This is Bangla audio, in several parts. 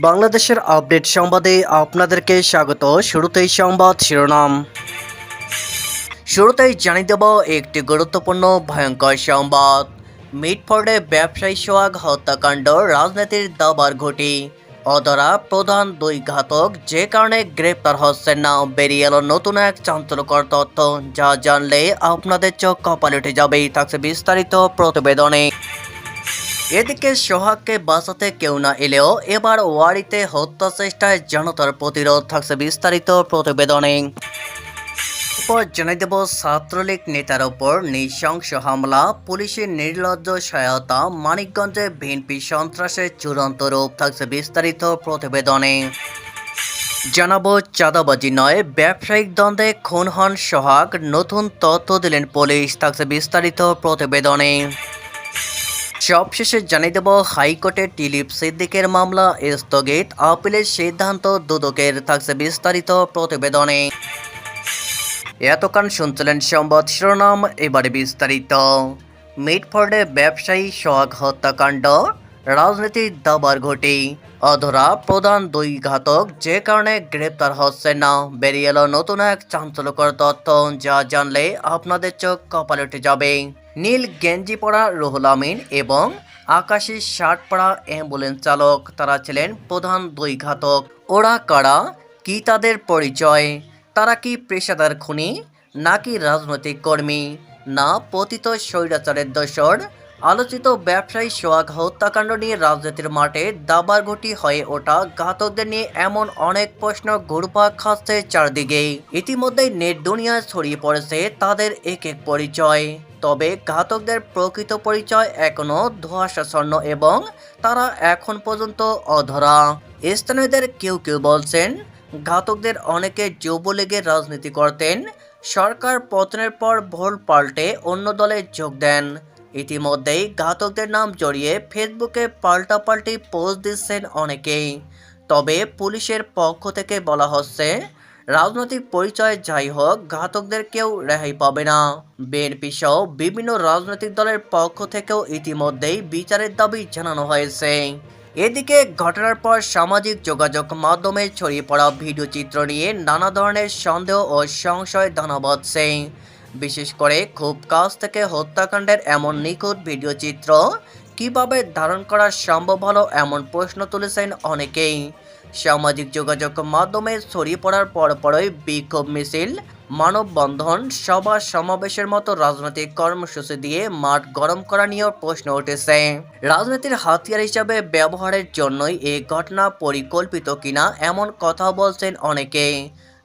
বাংলাদেশের আপডেট সংবাদে আপনাদেরকে স্বাগত। শুরুতেই সংবাদ শিরোনাম। শুরুতেই জানিয়ে দেব একটি গুরুত্বপূর্ণ ভয়ঙ্কর সংবাদ। মিটফোর্ডে ব্যবসায়ী সোহাগ হত্যাকাণ্ড, রাজনীতির দাবার ঘটি। অধরা প্রধান দুই ঘাতক যে কারণে গ্রেপ্তার হচ্ছেন না, বেরিয়ে এলো নতুন এক চাঞ্চল্যকর তথ্য। যা জানলে আপনাদের চোখ কপালে উঠে যাবেই, থাকছে বিস্তারিত প্রতিবেদনে। এদিকে সোহাগকে বাঁচাতে কেউ না এলেও এবার ওয়ারিতে হত্যা চেষ্টায় জনতার প্রতিরোধ থাকছে বিস্তারিত প্রতিবেদনে। জানিয়ে দেব, ছাত্রলীগ নেতার ওপর নৃশংস হামলা, পুলিশের নির্লজ্জ সহায়তা, মানিকগঞ্জে বিএনপি সন্ত্রাসের চূড়ান্ত রূপ থাকছে বিস্তারিত প্রতিবেদনে। জানাব, চাঁদাবাজি নয়, ব্যবসায়িক দ্বন্দ্বে খুন হন সোহাগ, নতুন তথ্য দিলেন পুলিশ, থাকছে বিস্তারিত প্রতিবেদনে। সবশেষে জানিয়ে দেব হাইকোর্টে টিলিপ সিদ্দিকের মামলা, স্থগিত, আপিলের সিদ্ধান্ত, দুদকের থাকছে বিস্তারিত প্রতিবেদনে। এতক্ষণ শুনছিলেন সংবাদ শিরোনাম, এবারে বিস্তারিত। মিটফোর্ডে ব্যবসায়ী সোহাগ হত্যাকাণ্ড রাজনীতির দাবার ঘটি। অধরা প্রধান দুই ঘাতক, যে কারণে গ্রেপ্তার হচ্ছে না। বেরিয়ে এলো নতুন এক চাঞ্চল্যকর তথ্য, যা জানলে আপনাদের চোখ কপালে উঠে যাবে। নীল গেঞ্জি পরা রুহুল আমিন এবং আকাশি শার্ট পরা অ্যাম্বুলেন্স চালক তারা ছিলেন প্রধান দুই ঘাতক। ওরা কারা? কি তাদের পরিচয়? তারা কি পেশাদার খুনি? নাকি রাজনৈতিক কর্মী? না, পতিত স্বৈরাচারের দোসর আলোচিত ব্যবসায়ী সোহাগ হত্যাকাণ্ড নিয়ে রাজনীতির মাঠে দাবার ঘটি হয়ে ওঠা ঘাতকদের নিয়ে এমন অনেক প্রশ্ন ঘুরপাক খাচ্ছে চারদিকে ইতিমধ্যেই নেট দুনিয়ায় ছড়িয়ে পড়েছে তাদের এক এক পরিচয়। তবে ঘাতকদের প্রকৃত পরিচয় এখনও ধোঁয়াশাচ্ছন্ন এবং তারা এখন পর্যন্ত অধরা। স্থানীয়দের কেউ কেউ বলছেন, ঘাতকদের অনেকে যুবলীগের রাজনীতি করতেন, সরকার পতনের পর ভোল পাল্টে অন্য দলে যোগ দেন। ইতিমধ্যেই ঘাতকদের নাম জড়িয়ে ফেসবুকে পাল্টাপাল্টি পোস্ট দিচ্ছেন অনেকেই। তবে পুলিশের পক্ষ থেকে বলা হচ্ছে রাজনৈতিক পরিচয় যাই হোক, ঘাতকদের কেউ রেহাই পাবে না। বিএনপি সহ বিভিন্ন রাজনৈতিক দলের পক্ষ থেকেও ইতিমধ্যেই বিচারের দাবি জানানো হয়েছে। এদিকে ঘটনার পর সামাজিক যোগাযোগ মাধ্যমে ছড়িয়ে পড়া ভিডিও চিত্র নিয়ে নানা ধরনের সন্দেহ ও সংশয় দানা বাঁধছে। বিশেষ করে খুব কাছ থেকে হত্যাকাণ্ডের এমন নিখুঁত ভিডিও চিত্র কীভাবে ধারণ করা সম্ভব হলো এমন প্রশ্ন তুলেছেন অনেকেই। সামাজিক যোগাযোগ মাধ্যমে ছড়িয়ে পড়ার পরপরই বিক্ষোভ মিছিল, মানববন্ধন, সভা সমাবেশের মতো রাজনৈতিক কর্মসূচি দিয়ে মাঠ গরম করা নিয়েও প্রশ্ন উঠেছে। রাজনীতির হাতিয়ার হিসাবে ব্যবহারের জন্যই এই ঘটনা পরিকল্পিত কিনা এমন কথা বলছেন অনেকে।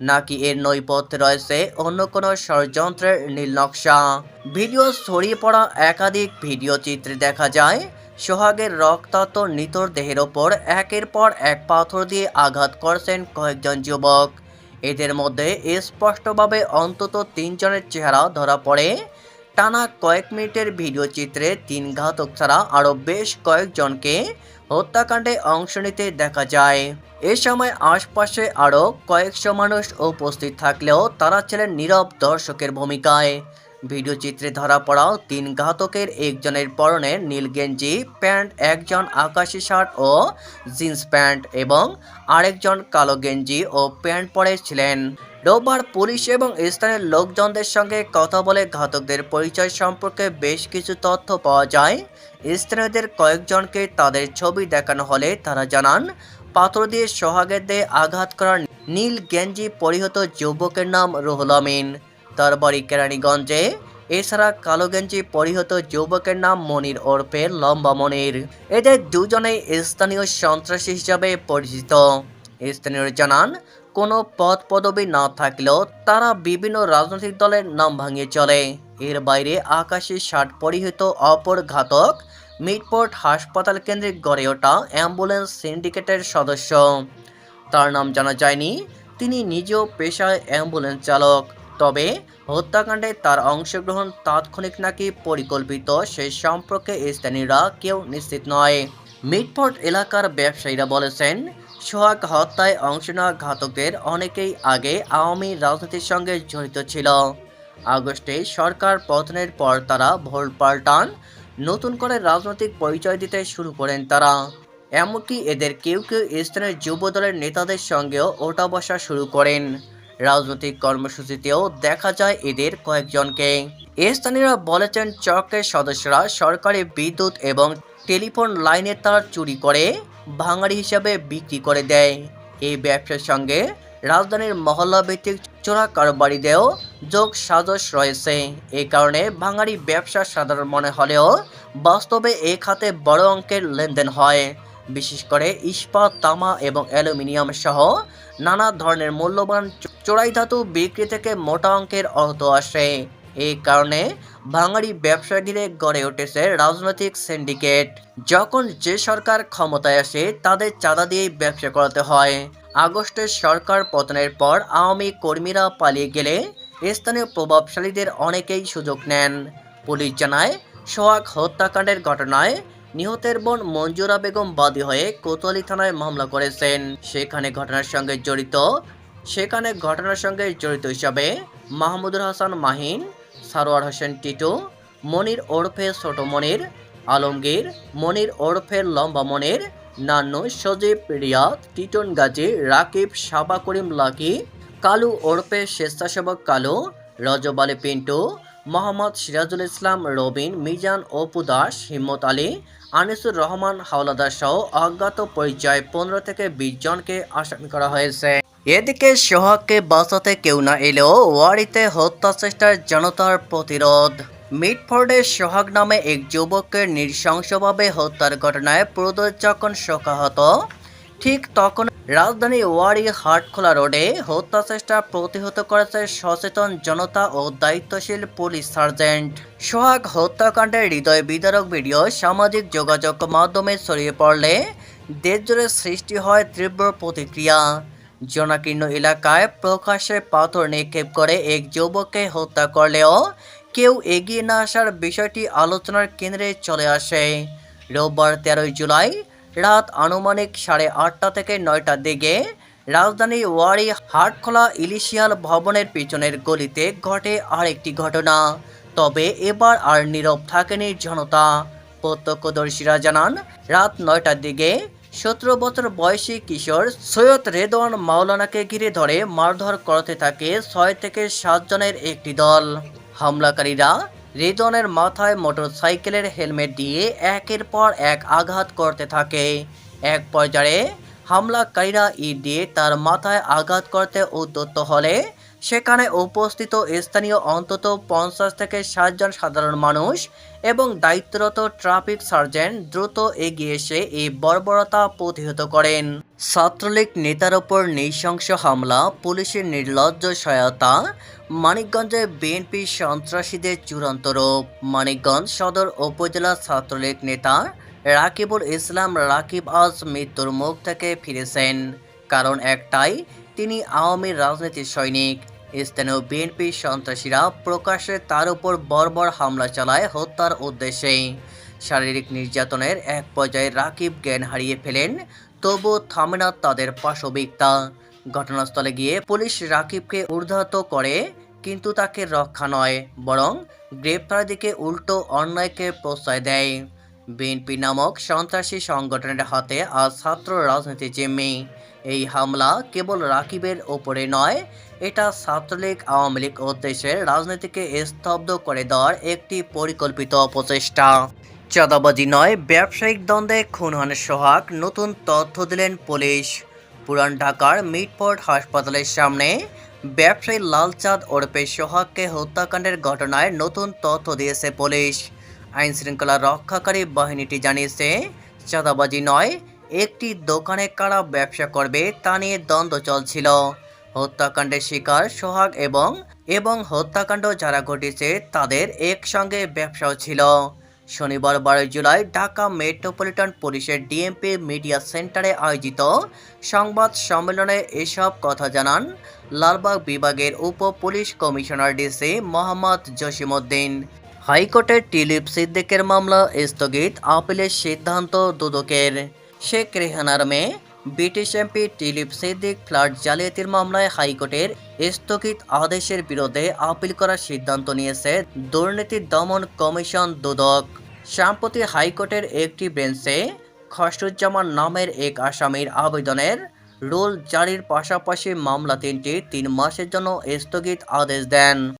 নাকি এর নৈপথ্যে রয়েছে? অন্য কোনো ষড়যন্ত্রের নীল নকশা? ভিডিও ছড়িয়ে পড়া একাধিক ভিডিও চিত্রে দেখা যায়, সোহাগের রক্তাক্ত নিতর দেহের ওপর একের পর এক পাথর দিয়ে আঘাত করছেন কয়েকজন যুবক। এদের মধ্যে স্পষ্টভাবে অন্তত তিনজনের চেহারা ধরা পড়ে। টানা কয়েক মিনিটের ভিডিও চিত্রে তিন ঘাতক ছাড়া আরও বেশ কয়েকজনকে হত্যাকাণ্ডে অংশ নিতে দেখা যায়। এ সময় আশপাশে আরও কয়েকশো মানুষ উপস্থিত থাকলেও তারা ছিলেন নীরব দর্শকের ভূমিকায়। ভিডিও চিত্রে ধরা পড়াও, তিন ঘাতকের একজনের পরনে নীল গেঞ্জি, প্যান্ট, একজন আকাশি শার্ট ও জিন্স প্যান্ট এবং আরেকজন কালো গেঞ্জি ও প্যান্ট পরে ছিলেন। রোববার পুলিশ এবং স্থানীয় লোকজনদের সঙ্গে কথা বলে ঘাতকদের পরিচয় সম্পর্কে বেশ কিছু তথ্য পাওয়া যায়। স্থানীয়দের কয়েকজনকে তাদের ছবি দেখানো হলে তারা জানান, পাথর দিয়ে সোহাগের দেহে আঘাত করার নীল গেঞ্জি পরিহত যুবকের নাম রুহুল আমিন। তার বাড়ি কেরানীগঞ্জে, এছাড়া কালো গেঞ্জি পরিহত যুবকের নাম মনির ওরফে লম্বা মনির। এদের দুজনেই স্থানীয় সন্ত্রাসী হিসাবে পরিচিত। স্থানীয় জানান কোনো পদ পদবি না থাকলেও তারা বিভিন্ন রাজনৈতিক দলের নাম ভাঙিয়ে চলে। এর বাইরে আকাশে শার্ট পরিহিত অপর ঘাতক মিটপোর্ট হাসপাতাল কেন্দ্রিক গড়ে ওঠা অ্যাম্বুলেন্স সিন্ডিকেটের সদস্য। তার নাম জানা যায়নি, তিনি নিজেও পেশায় অ্যাম্বুলেন্স চালক। তবে হত্যাকাণ্ডে তার অংশগ্রহণ তাৎক্ষণিক নাকি পরিকল্পিত সে সম্পর্কে স্থানীয়রা কেউ নিশ্চিত নয়। মিটফোর্ট এলাকার ব্যবসায়ীরা বলেছেন সোহাগ হত্যায় অংশ নেওয়া ঘাতকদের অনেকেই আগে আওয়ামী রাজনীতির সঙ্গে জড়িত ছিল। আগস্টে সরকার পতনের পর তারা ভোট পাল্টান, নতুন করে রাজনৈতিক পরিচয় দিতে শুরু করেন তারা। এমনকি এদের কেউ কেউ স্থানীয় যুব দলের নেতাদের সঙ্গেও ওটা বসা শুরু করেন। রাজনৈতিক কর্মসূচিতেও দেখা যায় এদের কয়েকজনকে। স্থানীয়রা বলেছেন চকের সদস্যরা সরকারি বিদ্যুৎ এবং টেলিফোন লাইনের তার চুরি করে। ভাঙাড়ি হিসাবে বিক্রি করে দেয়। এই ব্যবসার সঙ্গে রাজধানীর মহল্লা ভিত্তিক চোরা কারবারিদেরও যোগ সাজস রয়েছে। এই কারণে ভাঙাড়ি ব্যবসা সাধারণ মনে হলেও বাস্তবে এই খাতে বড় অঙ্কের লেনদেন হয়। বিশেষ করে ইস্পাত, তামা এবং অ্যালুমিনিয়াম সহ নানা ধরনের মূল্যবান চোরাই ধাতু বিক্রি থেকে মোটা অঙ্কের অর্থ আসে। এই কারণে ব্যবসা ঘিরে গড়ে উঠেছে রাজনৈতিক সিন্ডিকেট যখন যে সরকার ক্ষমতায় আসে, তাদের চাঁদা দিয়েই ব্যবসা করাতে হয়। আগস্টের সরকার পতনের পর আওয়ামী কর্মীরা পালিয়ে গেলে স্থানীয় প্রভাবশালীদের অনেকেই সুযোগ নেন। পুলিশ জানায়, সোহাগ হত্যাকাণ্ডের ঘটনায় নিহতের বোন মঞ্জুরা বেগম বাদী হয়ে কোতোয়ালি থানায় মামলা করেছেন। সেখানে ঘটনার সঙ্গে জড়িত, সেখানে ঘটনার সঙ্গে জড়িত হিসাবে মাহমুদুর হাসান মাহিন সারোয়ার হোসেন টিটু, মনির ওরফে ছোট মনির, আলমগীর, মনির ওরফে লম্বা মনির, নান্নু, সজীব, রিয়াদ, টিটন গাজী, রাকিব, সাবা করিম লাকি, কালু ওরফে স্বেচ্ছাসেবক কালু, রজব আলী পিন্টু, মোহাম্মদ সিরাজুল ইসলাম, রবিন, মিজান, অপু দাস, হিম্মত আলী, আনিসুর রহমান, হাওলাদার সহ অজ্ঞাত পরিচয় পনেরো থেকে বিশ জনকে আসামি করা হয়েছে। এদিকে সোহাগকে বাঁচাতে কেউ না এলেও ওয়ারিতে হত্যা চেষ্টার জনতার প্রতিরোধ। মিটফোর্ডে সোহাগ নামে এক যুবককে নৃশংসভাবে হত্যার ঘটনায় পুরোদয় যখন শোকাহত। ঠিক তখন রাজধানী ওয়ারি হাটখোলা রোডে হত্যা চেষ্টা প্রতিহত করেছে সচেতন জনতা ও দায়িত্বশীল পুলিশ সার্জেন্ট। সোহাগ হত্যাকাণ্ডের হৃদয় বিদারক ভিডিও, সামাজিক যোগাযোগ মাধ্যমে ছড়িয়ে পড়লে দেশজুড়ে সৃষ্টি হয় তীব্র প্রতিক্রিয়া। জনাকীর্ণ এলাকায় প্রকাশ্যে পাথর নিক্ষেপ করে এক যুবককে হত্যা করলেও কেউ এগিয়ে না আসার বিষয়টি আলোচনার কেন্দ্রে চলে আসে। রোববার তেরোই জুলাই রাত আনুমানিক সাড়ে আটটা থেকে নয়টার দিকে রাজধানী ওয়ারি হাটখোলা ইলিশিয়াল ভবনের পিছনের গলিতে ঘটে আরেকটি ঘটনা। তবে এবার আর নীরব থাকেনি জনতা। প্রত্যক্ষদর্শীরা জানান, রাত নয়টার দিকে সতেরো বছর বয়সী কিশোর সৈয়দ রেদওয়ান মাওলানাকে ঘিরে ধরে মারধর করতে থাকে ছয় থেকে সাত জনের একটি দল। হামলাকারীরা রেদওয়ানের মাথায় মোটরসাইকেলের হেলমেট দিয়ে একের পর এক আঘাত করতে থাকে। এক পর্যায়ে হামলাকারীরা ইট দিয়ে তার মাথায় আঘাত করতে উদ্যত হলে সেখানে উপস্থিত স্থানীয় অন্তত পঞ্চাশ থেকে ষাট জন সাধারণ মানুষ এবং দায়িত্বরত ট্রাফিক সার্জেন্ট দ্রুত এগিয়ে এসে এই বর্বরতা প্রতিহত করেন। ছাত্রলীগ নেতার ওপর নৃশংস হামলা, পুলিশের নির্লজ্জ সহায়তা, মানিকগঞ্জে বিএনপি সন্ত্রাসীদের চূড়ান্ত রূপ। মানিকগঞ্জ সদর উপজেলা ছাত্রলীগ নেতা রাকিবুল ইসলাম রাকিব আজ মৃত্যুর মুখ থেকে ফিরেছেন। কারণ একটাই, তিনি আওয়ামী রাজনীতির সৈনিক। স্থানীয় বিএনপি সন্ত্রাসীরা প্রকাশ্যে তার উপর বর্বর হামলা চালায় হত্যার উদ্দেশ্যে। শারীরিক নির্যাতনের এক পর্যায়ে রাকিব জ্ঞান হারিয়ে ফেলেন, তবু থামে না তাদের পাশবিকতা। ঘটনাস্থলে গিয়ে পুলিশ রাকিবকে ঊর্ধ্বত করে, কিন্তু তাকে রক্ষা নয়, বরং গ্রেপ্তারের দিকে উল্টো অন্যায়কে প্রশ্রয় দেয়। বিএনপি নামক সন্ত্রাসী সংগঠনের হাতে আজ ছাত্র রাজনীতি জিম্মি। এই হামলা কেবল রাকিবের ওপরে নয়, এটা ছাত্রলীগ আওয়ামী লীগ উদ্দেশ্যে রাজনীতিকে স্তব্ধ করে দেওয়ার একটি পরিকল্পিত প্রচেষ্টা। চাঁদাবাজি নয়, ব্যবসায়িক দ্বন্দ্বে খুন সোহাগ, নতুন তথ্য দিলেন পুলিশ। পুরান ঢাকার মিটপোর্ট হাসপাতালের সামনে ব্যবসায়ী লালচাঁদ ওরফে সোহাগকে হত্যাকাণ্ডের ঘটনায় নতুন তথ্য দিয়েছে পুলিশ। আইনশৃঙ্খলা রক্ষাকারী বাহিনীটি জানিয়েছে, চাঁদাবাজি নয় একটি দোকানে কারা ব্যবসা করবে তা নিয়ে দ্বন্দ্ব চলছিল। হত্যাকাণ্ডের শিকার সোহাগ এবং এবং হত্যাকাণ্ড যারা ঘটেছে তাদের একসঙ্গে ব্যবসাও ছিল। শনিবার বারোই জুলাই ঢাকা মেট্রোপলিটন পুলিশের ডিএমপি মিডিয়া সেন্টারে আয়োজিত সংবাদ সম্মেলনে এসব কথা জানান লালবাগ বিভাগের উপ police commissioner DC Mohammad Jasimuddin. হাইকোর্টের টিলিপ সিদ্দিকের মামলা স্থগিত, আপিলের সিদ্ধান্ত দুদকের। শেখ রেহানার মেয়ে British MP Tulip Siddiq flat জালিয়াতির মামলায় হাইকোর্টের স্থগিত আদেশের বিরুদ্ধে আপিল করার সিদ্ধান্ত নিয়েছে দুর্নীতি দমন কমিশন দুদক। সম্প্রতি হাইকোর্টের একটি বেঞ্চে খসরুজ্জামান নামের এক আসামির আবেদনের রুল জারির পাশাপাশি মামলা তিনটি তিন মাসের জন্য স্থগিত আদেশ দেন।